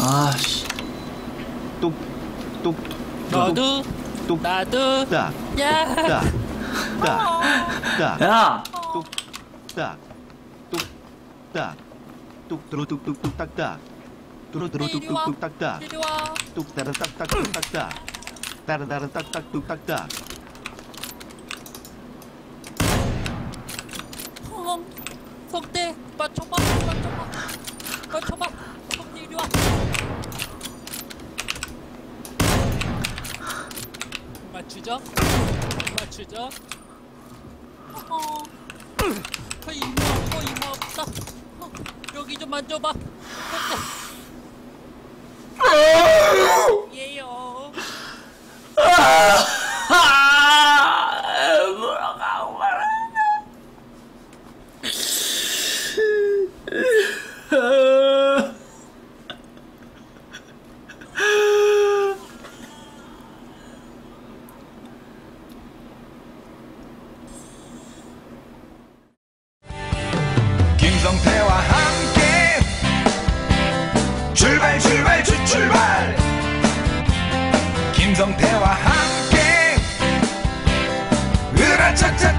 아씨. 뚝뚝 너도 뚝 나도 딱, 야. 딱, 딱, 딱, 야. 딱, 뚝, 딱, 뚝 들어 뚝뚝뚝 딱딱, 들어 들어 이리 와. 뚝뚝뚝 딱딱, 이리 와. 뚝 따라 딱딱 뚝 딱딱, 따라 따라 딱딱 뚝 딱딱. 어, 성대 맞춰봐 맞춰봐 맞춰봐 성대 이리 와 맞추죠? 맞추죠? 어, 어 이모 어 이모 없다 어, 여기 좀 만져봐. 성대 김성태와 함께. 출발 출발 출 출발. 김성태와 함께. 으라차차